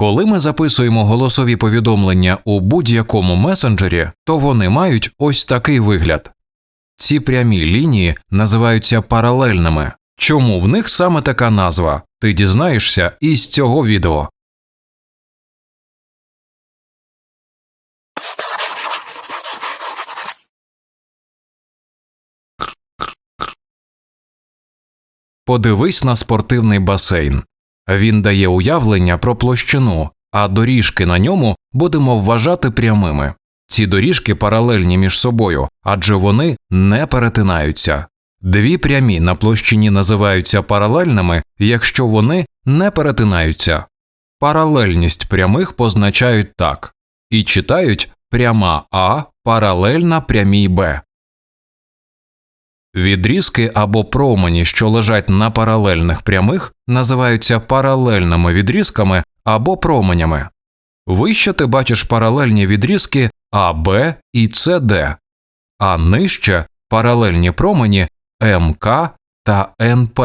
Коли ми записуємо голосові повідомлення у будь-якому месенджері, то вони мають ось такий вигляд. Ці прямі лінії називаються паралельними. Чому в них саме така назва? Ти дізнаєшся із цього відео. Подивись на спортивний басейн. Він дає уявлення про площину, а доріжки на ньому будемо вважати прямими. Ці доріжки паралельні між собою, адже вони не перетинаються. Дві прямі на площині називаються паралельними, якщо вони не перетинаються. Паралельність прямих позначають так і читають пряма А паралельна прямій Б. Відрізки або промені, що лежать на паралельних прямих, називаються паралельними відрізками або променями. Вище ти бачиш паралельні відрізки АБ і СД, а нижче паралельні промені МК та НП.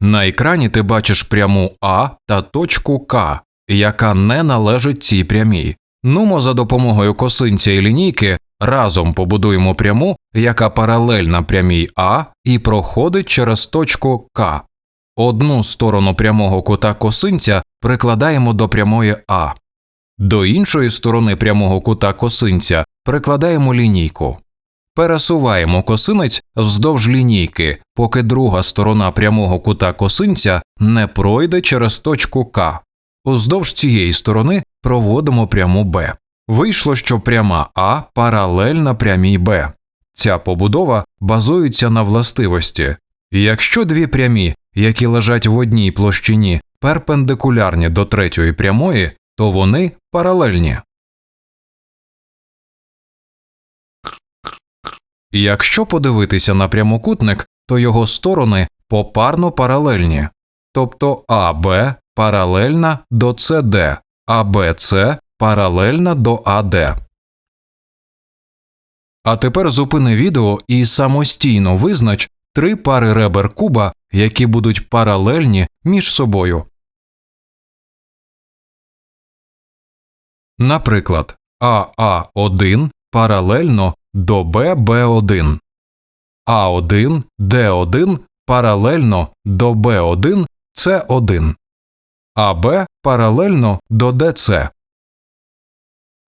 На екрані ти бачиш пряму А та точку К, яка не належить цій прямій. Нумо за допомогою косинця і лінійки разом побудуємо пряму, яка паралельна прямій А і проходить через точку К. Одну сторону прямого кута косинця прикладаємо до прямої А, до іншої сторони прямого кута косинця прикладаємо лінійку. Пересуваємо косинець вздовж лінійки, поки друга сторона прямого кута косинця не пройде через точку К. Уздовж цієї сторони проводимо пряму Б. Вийшло, що пряма А паралельна прямій Б. Ця побудова базується на властивості. Якщо дві прямі, які лежать в одній площині, перпендикулярні до третьої прямої, то вони паралельні. Якщо подивитися на прямокутник, то його сторони попарно паралельні, тобто АБ паралельна до СД, а БЦ паралельна до АД. А тепер зупини відео і самостійно визнач три пари ребер куба, які будуть паралельні між собою. Наприклад, АА1 паралельно до ББ1, А1 Д1 паралельно до Б1 С1, АБ паралельно до ДЦ.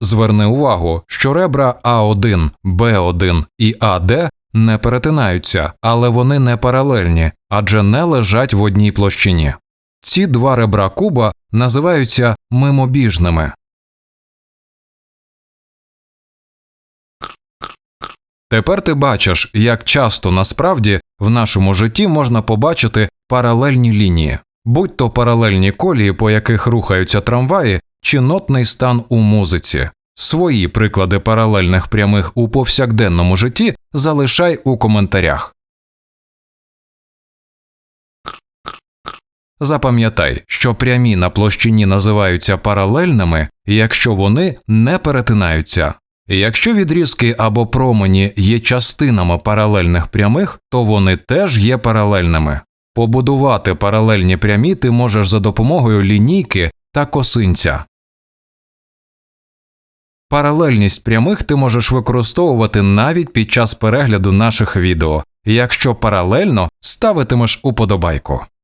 Зверни увагу, що ребра А1, Б1 і АД не перетинаються, але вони не паралельні, адже не лежать в одній площині. Ці два ребра куба називаються мимобіжними. Тепер ти бачиш, як часто насправді в нашому житті можна побачити паралельні лінії, будь то паралельні колії, по яких рухаються трамваї, чи нотний стан у музиці. Свої приклади паралельних прямих у повсякденному житті залишай у коментарях. Запам'ятай, що прямі на площині називаються паралельними, якщо вони не перетинаються. Якщо відрізки або промені є частинами паралельних прямих, то вони теж є паралельними. Побудувати паралельні прямі ти можеш за допомогою лінійки та косинця. Паралельність прямих ти можеш використовувати навіть під час перегляду наших відео, якщо паралельно ставитимеш уподобайку.